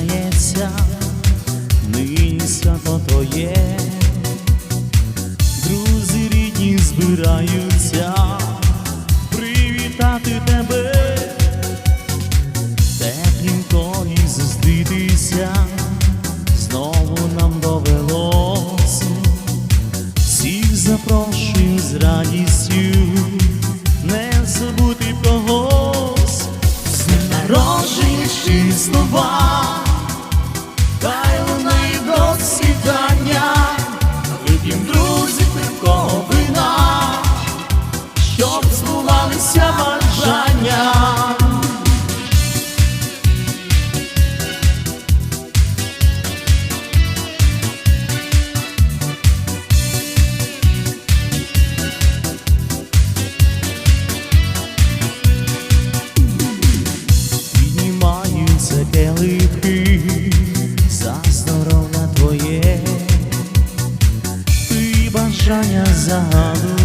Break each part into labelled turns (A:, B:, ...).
A: починається, нині свято твоє, друзі рідні збираються привітати тебе, тепленько і зустрітися, знову нам довелося, всіх запрошую з радістю, не забути днем народження слова, щоб збувалися бажання. Піднімаються келихи за здоров'я твоє, ти бажання загадуєш,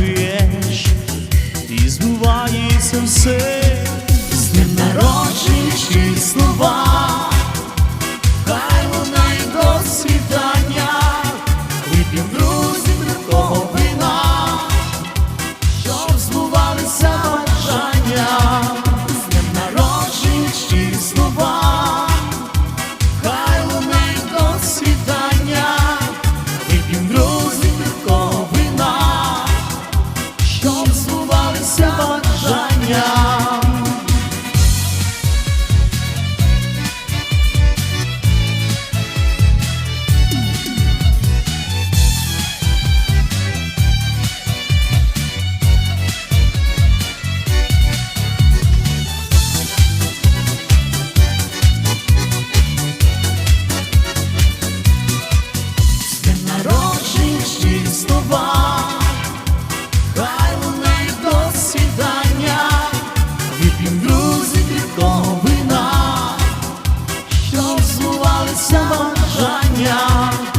A: і збувається все. З днем народження щирі слова, збулося бажання.